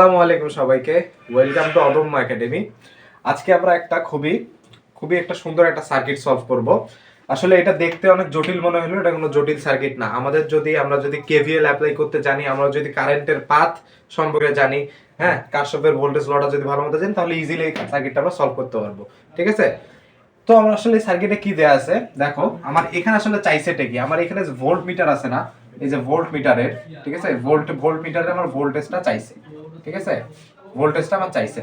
আসসালামু আলাইকুম সবাইকে। ওয়েলকাম টু অদম্য একাডেমি আজকে আমরা একটা খুবই খুবই একটা সুন্দর একটা সার্কিট সলভ করব। আসলে এটা দেখতে অনেক জটিল মনে হলো এটা কোনো জটিল সার্কিট না। আমাদের যদি, আমরা যদি কেভিএল অ্যাপ্লাই করতে জানি, আমরা যদি কারেন্টের পাথ সম্পর্কে জানি হ্যাঁ কারশপের ভোল্টেজ লটা যদি ভালো মতো জানি, তাহলে ইজিলি এই সার্কিটটা আমরা সলভ করতে পারব। ঠিক আছে? তো আমার আসলে সার্কিটে কি দেয়া আছে? দেখো, আমার এখানে আসলে চাইছেটা কি? আমার এখানে ভোল্ট মিটার আছে না, এই যে ভোল্ট মিটারের ঠিক আছে? ভোল্ট ভোল্ট মিটারে আমার ভোল্টেজটা চাইছে। ঠিক আছে? ভোল্টেজটা আমার চাইছে।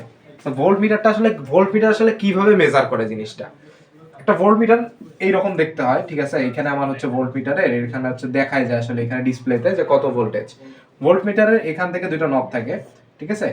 ভোল্ট মিটারটা আসলে ভোল্ট মিটার আসলে কীভাবে মেজার করে জিনিসটা? একটা ভোল্ট মিটার এইরকম দেখতে হয়, ঠিক আছে? এখানে আমার হচ্ছে ভোল্ট মিটারের এখানে হচ্ছে দেখায় যায় আসলে এখানে ডিসপ্লেতে যে কত ভোল্টেজ ভোল্ট মিটারের এখান থেকে দুটো নব থাকে, ঠিক আছে?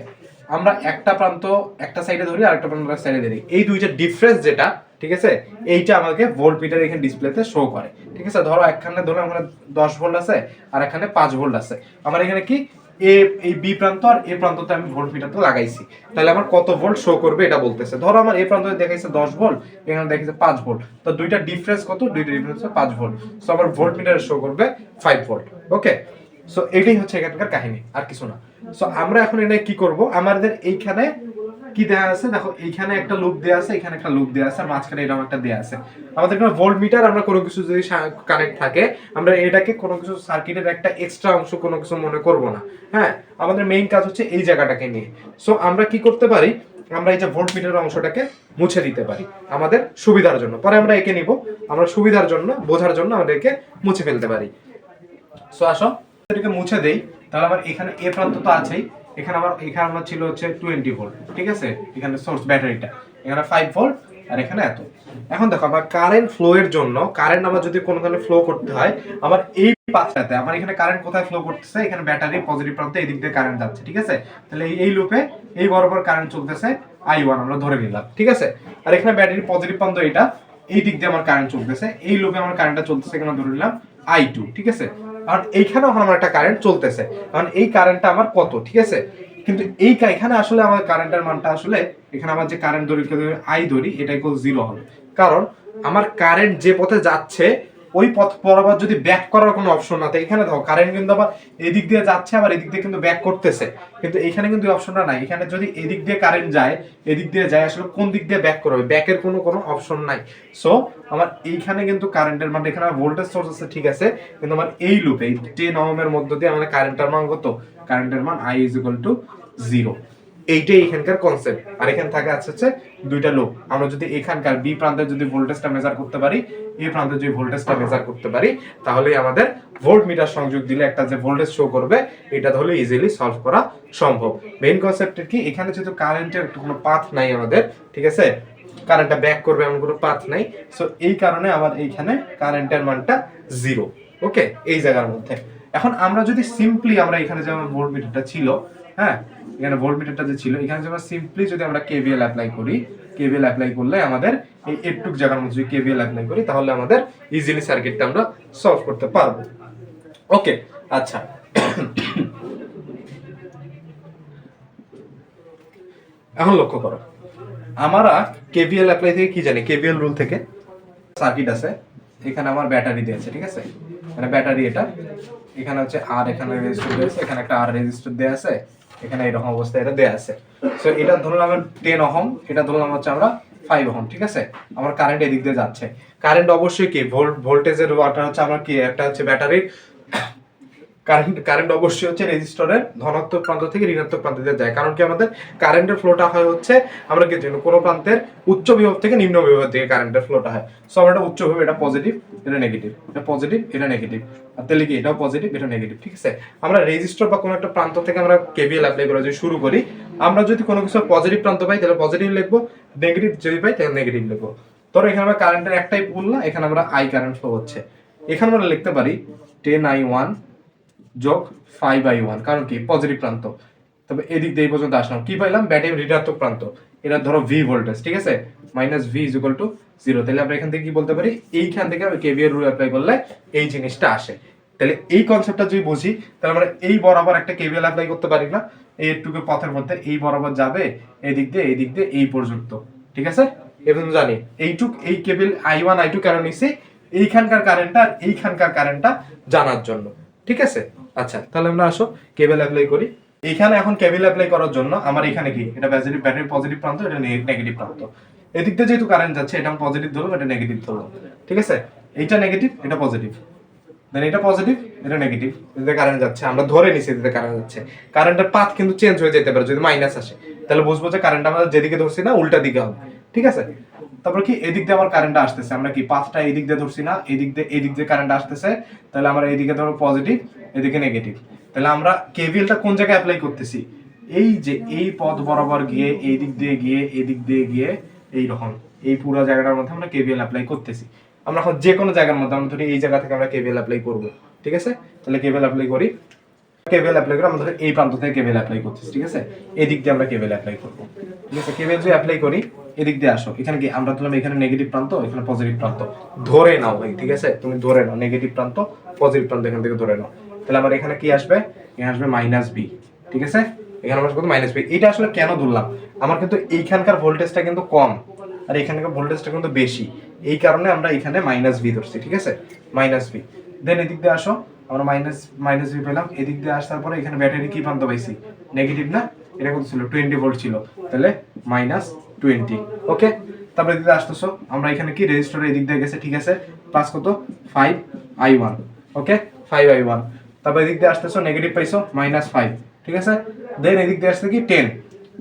আমরা একটা প্রান্ত একটা সাইডে ধরি আর একটা প্রান্ত সাইডে ধরি। এই দুইটা ডিফারেন্স যেটা, ঠিক আছে? এইটা আমাকে ভোল্ট মিটার এখানে ডিসপ্লেতে শো করে। ঠিক আছে? ধরো একখানে ধরো এখানে দশ ভোল্ট আছে, আর এখানে পাঁচ ভোল্ট আছে। আমার এখানে কি এ, এই বি প্রান্ত আর এ প্রান্ততে আমি ভোল্ট মিটারটা লাগাইছি। তাহলে আমার কত ভোল্ট শো করবে এটা বলতেছে। ধরো আমার এ প্রান্ততে দেখাইছে দশ ভোল্ট, এখানে দেখাইছে পাঁচ ভোল্ট। তো দুইটা ডিফারেন্স কত? দুইটা ডিফারেন্স পাঁচ ভোল্ট। সো আমার ভোল্ট মিটারে শো করবে ফাইভ ভোল্ট ওকে সো এটাই হচ্ছে এখানকার কাহিনী, আর কিছু না। সো আমরা এখন এটা কি করব? আমাদের এইখানে কি দেয়া আছে? দেখো, এইখানে একটা লুপ দেয়া আছে, এখানে একটা লুপ দেয়া আছে, আর মাঝখানে এরকম একটা দেয়া আছে। আমাদের এখানে ভোল্ট মিটার আমরা কোনো কিছু যদি কানেক্ট থাকে, আমরা এটাকে কোনো কিছু সার্কিটের একটা এক্সট্রা অংশ কোনো কিছু মনে করব না। হ্যাঁ? আমাদের মেইন কাজ হচ্ছে এই জায়গাটাকে নিয়ে। সো আমরা কি করতে পারি? আমরা এই যে ভোল্ট মিটারের অংশটাকে মুছে দিতে পারি আমাদের সুবিধার জন্য। পরে আমরা একে নিব। আমরা সুবিধার জন্য, বোঝার জন্য আমাদেরকে মুছে ফেলতে পারি। সো আসো। এটাকে মুছে দেই। তাহলে আমার এখানে এ প্রান্ত তো আছেই। এখানে আবার, এখানে আমার ছিল হচ্ছে টোয়েন্টি ভোল্ট ঠিক আছে? এখানে সোর্স ব্যাটারিটা। এখানে ফাইভ ভোল্ট আর এখানে এত। এখন দেখো আমার কারেন্ট ফ্লো এর জন্য কারেন্ট আমার যদি কোনোখানে ফ্লো করতে হয় আমার এই পাথটাতে আমার এখানে কারেন্ট কোথায় ফ্লো করতেছে, এখানে ব্যাটারি পজিটিভ প্রান্তে এই দিক দিয়ে কারেন্ট যাচ্ছে, ঠিক আছে? তাহলে এই- এই লুপে এই বরাবর কারেন্ট চলতেছে আই ওয়ান আমরা ধরে নিলাম, ঠিক আছে? আর এখানে ব্যাটারি পজিটিভ প্রান্ত এটা এই দিক দিয়ে আমার কারেন্ট চলতেছে, এই লুপে আমার কারেন্টটা চলতেছে এখানে ধরে নিলাম আই টু ঠিক আছে? আর এইখানেও আমার একটা কারেন্ট চলতেছে। কারণ এই কারেন্টটা আমার কত, ঠিক আছে? কিন্তু এই এখানে আসলে আমার কারেন্টের মানটা আসলে এখানে আমার যে কারেন্ট ধরি আই ধরি এটা ইকুয়াল জিরো হবে। কারণ আমার কারেন্ট যে পথে যাচ্ছে ওই পথ বরাবর যদি ব্যাক করার কোনো অপশন না থাকে এখানে দেখো কারেন্ট কিন্তু আবার এদিক দিয়ে যাচ্ছে, আবার এদিক দিয়ে কিন্তু ব্যাক করতেছে। কিন্তু এখানে কিন্তু অপশনটা নাই। এখানে যদি এদিক দিয়ে কারেন্ট যায়, এদিক দিয়ে যায়, আসলে কোন দিক দিয়ে ব্যাক করবে? ব্যাকের কোনো কোনো অপশন নাই। সো আমার এইখানে কিন্তু কারেন্টের মান এখানে আমার ভোল্টেজ সোর্স আছে, ঠিক আছে? কিন্তু আমার এই লুপে এই টেন ওহমের মধ্য দিয়ে আমার কারেন্টের মান কত? কারেন্টের মান I is equal to zero এইটাই এখানকার কনসেপ্ট আর এখানে থাকে আছে হচ্ছে দুইটা লুপ আমরা যদি এখানকার বি প্রান্তে যদি ভোল্টেজটা মেজার করতে পারি এ প্রান্তে যদি ভোল্টেজটা মেজার করতে পারি তাহলে আমাদের ভোল্ট মিটার সংযোগ দিলে একটা যে ভোল্টেজ শো করবে, এটা তাহলে ইজিলি সলভ করা সম্ভব। মেইন কনসেপ্ট কি? এখানে যেহেতু কারেন্টের কোনো পাথ নাই আমাদের, ঠিক আছে? কারেন্টটা ব্যাক করবে এমন কোনো পাথ নাই। সো এই কারণে আমার এইখানে কারেন্টের মানটা জিরো ওকে এই জায়গার মধ্যে। এখন আমরা যদি সিম্পলি আমরা এখানে যে আমার ভোল্ট মিটারটা ছিল হ্যাঁ? এখানে ভোল্ট মিটারটা যে ছিল, এখানে যদি সিম্পলি যদি আমরা কেভিএল অ্যাপ্লাই করি কেভিএল অ্যাপ্লাই করলে আমাদের এই এটুক জায়গার মধ্যে যদি কেভিএল অ্যাপ্লাই করি, তাহলে আমাদের ইজিলি সার্কিটটা আমরা সলভ করতে পারব। ওকে আচ্ছা। এখন লক্ষ্য করো। আমরা কেভিএল অ্যাপ্লাই থেকে কি জানি? কেভিএল রুল থেকে সার্কিট আছে। এখানে আমার ব্যাটারি দিয়েছে, ঠিক আছে? মানে ব্যাটারি এটা। এখানে হচ্ছে আর এখানে রেজিস্টার দিয়েছে, এখানে একটা আর রেজিস্টার দেয়া আছে। এখানে এরকম অবস্থা এটা দেওয়া আছে। সো এটা ধরলাম টেন অহম এটা ধরলাম হচ্ছে আমরা ফাইভ অহম ঠিক আছে? আমার কারেন্ট এদিক দিয়ে যাচ্ছে। কারেন্ট অবশ্যই কি? ভোল্ট ভোল্টেজের ওয়াটার হচ্ছে আমার কি? একটা হচ্ছে ব্যাটারির কারেন্ট কারেন্ট অবশ্যই হচ্ছে রেজিস্টরের ধনাত্মক প্রান্ত থেকে ঋণাত্মক প্রান্তে যায়। কারণ কি আমাদের কারেন্টের ফ্লোটা হয় হচ্ছে, আমরা কি জানি, কোনো প্রান্তের উচ্চ বিভব থেকে নিম্ন বিভব থেকে কারেন্টের ফ্লোটা হয়। সো আমরা এটা উচ্চ বিভব, এটা পজিটিভ এটা নেগেটিভ এটা পজিটিভ এটা নেগেটিভ আর তাহলে কি, এটাও পজিটিভ এটা নেগেটিভ ঠিক আছে? আমরা রেজিস্টর বা কোনো একটা প্রান্ত থেকে আমরা কেভিএল অ্যাপ্লাই করে যদি শুরু করি। আমরা যদি কোনো কিছু পজিটিভ প্রান্ত পাই, তাহলে পজিটিভ লিখব নেগেটিভ যদি পাই, তাহলে নেগেটিভ লিখব। ধরো এখানে আমরা কারেন্টের একটাই পুল না, এখানে আমরা আই কারেন্ট ফ্লো হচ্ছে। এখানে আমরা লিখতে পারি টেন আই ওয়ান যোগ ফাইভ বাই ওয়ান কারণ কি? পজিটিভ প্রান্ত। তবে এদিক দিয়ে পর্যন্ত আসলাম। কি পাইলাম? ব্যাটারি ঋণাত্মক প্রান্ত। এটা ধরো ভি ভোল্টেজ ঠিক আছে? Minus V is equal to zero তাহলে আমরা এখান থেকে কি বলতে পারি? এইখান থেকে আমি কেভিএর রুল অ্যাপ্লাই করলে এই জিনিসটা আসে। তাহলে এই কনসেপ্টটা যদি বুঝি, তাহলে আমরা এই বরাবর একটা কেভিএল অ্যাপ্লাই করতে পারি না। এইটুকু পথের মধ্যে এই বরাবর যাবে এই দিক দিয়ে এই দিক দিয়ে, এই পর্যন্ত। ঠিক আছে? এবং জানি। এইটুক, এই KVL I one I two কেন নিছি? এইখানকার কারেন্টটা আর এইখানকার কারেন্টটা জানার জন্য। ঠিক আছে? আচ্ছা তাহলে আমরা আসো কেবল অ্যাপ্লাই করি। এখানে এখন কেবিল অ্যাপ্লাই করার জন্য আমার এখানে কি? এটা ব্যাটারি পজিটিভ প্রান্ত, এটা নেগেটিভ প্রান্ত। এদিক দিয়ে যেহেতু কারেন্ট যাচ্ছে, এটা আমি পজিটিভ ধরলাম এটা নেগেটিভ ধরলাম ঠিক আছে? এইটা নেগেটিভ এটা পজিটিভ দেন এটা পজিটিভ এটা নেগেটিভ এদিকে কারেন্ট যাচ্ছে, আমরা ধরে নিছি এদিকে কারেন্ট যাচ্ছে। কারেন্টের পাথ কিন্তু চেঞ্জ হয়ে যেতে পারে, যদি মাইনাস আসে। তাহলে বুঝব যে কারেন্ট আমরা যেদিকে ধরছি না, উল্টা দিকে হবে। ঠিক আছে? তারপর কি, এদিক দিয়ে আমার কারেন্ট আসতেছে। আমরা কি পাথটা এদিক দিয়ে ধরছি না? এদিক দিয়ে এদিক দিয়ে কারেন্ট আসতেছে। তাহলে আমরা এদিকে ধরো পজিটিভ এদিকে নেগেটিভ তাহলে আমরা কেভিএলটা কোন জায়গায় অ্যাপ্লাই করতেছি? এই যে এই পথ বরাবর গিয়ে এই দিক দিয়ে গিয়ে, এদিক দিয়ে গিয়ে এই রকম এই পুরো জায়গাটার মধ্যে আমরা কেভিএল অ্যাপ্লাই করতেছি। আমরা এখন যে কোনো জায়গার মধ্যে, আমরা ধরি এই জায়গা থেকে আমরা কেভিএল অ্যাপ্লাই করব। ঠিক আছে? তাহলে কেভিএল অ্যাপ্লাই করি। কেবেল অ্যাপ্লাই করে আমরা এই প্রান্ত থেকে কেবেল অ্যাপ্লাই করতেছি, ঠিক আছে? এদিক দিয়ে আমরা কেবেল অ্যাপ্লাই করব। ঠিক আছে? কেবেল যদি অ্যাপ্লাই করি এদিক দিয়ে আসো। এখানে কি আমরা ধরলাম এখানে নেগেটিভ প্রান্ত, এখানে পজিটিভ প্রান্ত? ধরে নাও ভাই, ঠিক আছে? তুমি ধরে নাও নেগেটিভ প্রান্ত পজিটিভ প্রান্ত এখান থেকে ধরে নাও। তাহলে আমার এখানে কি আসবে? এখানে আসবে মাইনাস বি ঠিক আছে? এখানে আমার কত মাইনাস বি এটা আসলে কেন ধরলাম? আমার কিন্তু এইখানকার ভোল্টেজটা কিন্তু কম, আর এখানকার ভোল্টেজটা কিন্তু বেশি। এই কারণে আমরা এখানে মাইনাস বি ধরছি, ঠিক আছে? মাইনাস বি দেন এদিক দিয়ে আসো, আমরা মাইনাস মাইনাস বি পেলাম। এদিক দিয়ে আসার পরে এখানে ব্যাটারি কি প্রান্ত পাইছি? নেগেটিভ না? এটা কত ছিল টোয়েন্টি ভোল্ট ছিল। তাহলে মাইনাস টোয়েন্টি ওকে তারপরে এদিকে আসতেছো। আমরা এখানে কি? রেজিস্টার এদিক দিয়ে গেছে, ঠিক আছে? প্লাস কত? Five I one okay five I one তারপর এদিক দিয়ে আসতেছো নেগেটিভ পাইছো মাইনাস ফাইভ ঠিক আছে? দেন এদিক দিয়ে আসতে কি? টেন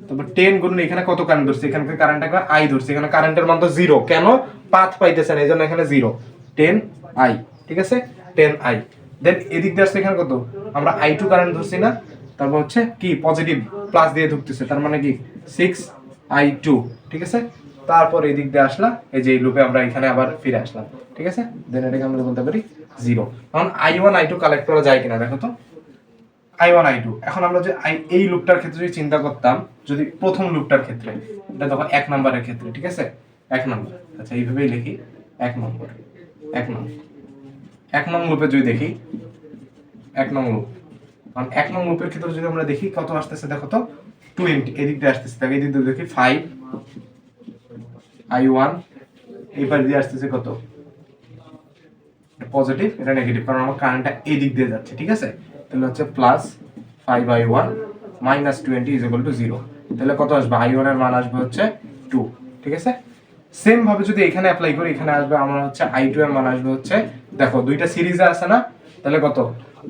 তারপর টেন গুণ এখানে কত কারেন্ট ধরছে? এখানকার কারেন্ট একবার আই ধরছে। এখানে কারেন্টের মান তো জিরো কেন? পাথ পাইতেছে না এই জন্য এখানে জিরো টেন আই ঠিক আছে? টেন আই দেন এদিক দিয়ে আসছে এখানে কত? আমরা আই টু কারেন্ট ধরছি না। তারপর হচ্ছে কি? পজিটিভ প্লাস দিয়ে ঢুকতেছে তার মানে কি? সিক্স আই টু ঠিক আছে? তারপর এদিক দিয়ে আসলাম এই যে এই লুপে আমরা এখানে আবার ফিরে আসলাম, ঠিক আছে? দেন এটাকে আমরা বলতে পারি জিরো এখন I one I two collect করা যায় কিনা, দেখো তো। আই ওয়ান আই টু এখন আমরা যে এই লুপটার ক্ষেত্রে যদি চিন্তা করতাম, যদি প্রথম লুপটার ক্ষেত্রে, এটা তখন এক নম্বরের ক্ষেত্রে, ঠিক আছে? এক নম্বর। আচ্ছা এইভাবেই লিখি, এক নম্বর এক নম্বর। এক নং লুপে যদি দেখি, এক নং লুপ কারণ এক নং লুপের ক্ষেত্রে যদি আমরা দেখি, কত আসতেছে, দেখো তো? টোয়েন্টি এদিক দিয়ে আসতেছে, তাকে এদিক দিয়ে দেখি ফাইভ আই ওয়ান এইবার দিয়ে আসতেছে কত? পজিটিভ এটা নেগেটিভ কারণ আমার কারেন্টটা এই দিক দিয়ে যাচ্ছে, ঠিক আছে? তাহলে হচ্ছে plus five I one minus twenty is equal to zero তাহলে কত আসবে? আই ওয়ানের মান আসবে হচ্ছে টু ঠিক আছে? সেম ভাবে যদি এখানে অ্যাপ্লাই করি, এখানে আসবে আমার হচ্ছে আই টু এর মান আসবে হচ্ছে, দেখো, দুইটা সিরিজে আছে না? তাহলে কত?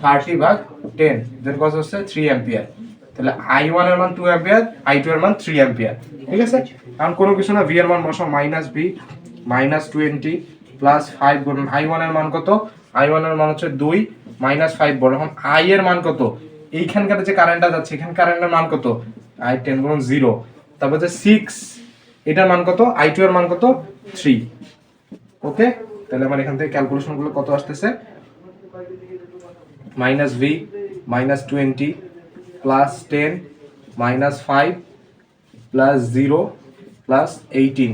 থার্টি ভাগ টেন দেন কত হচ্ছে? থ্রি অ্যাম্পিয়ার তাহলে আই ওয়ানের মান টু অ্যাম্পিয়ার আই টু এর মান থ্রি অ্যাম্পিয়ার ঠিক আছে? কারণ কোনো কিছু না ভি এর মান বসো minus V minus twenty plus five বলুন। আই ওয়ানের মান কত? আই ওয়ানের মান হচ্ছে দুই মাইনাস ফাইভ বলো এখন আই এর মান কত? এইখানকার যে কারেন্টটা যাচ্ছে, এখানে কারেন্টের মান কত? আই টেন গুণ জিরো তারপর যে সিক্স এটার মান কত? আই টু এর মান কত? থ্রি ওকে তাহলে আমার এখান থেকে ক্যালকুলেশনগুলো কত আসতেছে? Minus V minus twenty plus ten minus five plus zero plus eighteen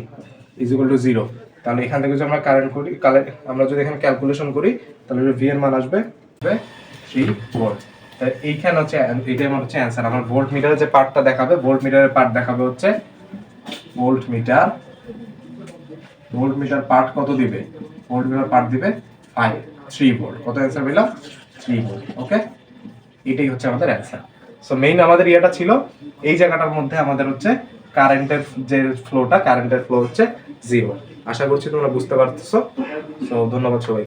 is equal to zero তাহলে এখান থেকে যদি আমরা কারেন্ট করি কালে- আমরা যদি এখানে ক্যালকুলেশন করি, তাহলে ভি এর মান আসবে থ্রি ভোল্ট এইখানে হচ্ছে এইটাই আমার হচ্ছে অ্যান্সার আমার ভোল্ট মিটারের যে পার্টটা দেখাবে ভোল্ট মিটারের পার্ট দেখাবে হচ্ছে volt meter volt meter part কত দিবে? ভোল্ট মিটার পার্ট দিবে ফাইভ থ্রি ভোল্ট কত অ্যান্সার পেলাম? থ্রি ভোল্ট ওকে এটাই হচ্ছে আমাদের অ্যান্সার সো মেইন আমাদের ইয়েটা ছিল, এই জায়গাটার মধ্যে আমাদের হচ্ছে কারেন্টের যে ফ্লোটা কারেন্টের ফ্লো হচ্ছে জিরো আশা করছি তোমরা বুঝতে পারতেছো। সো ধন্যবাদ সবাই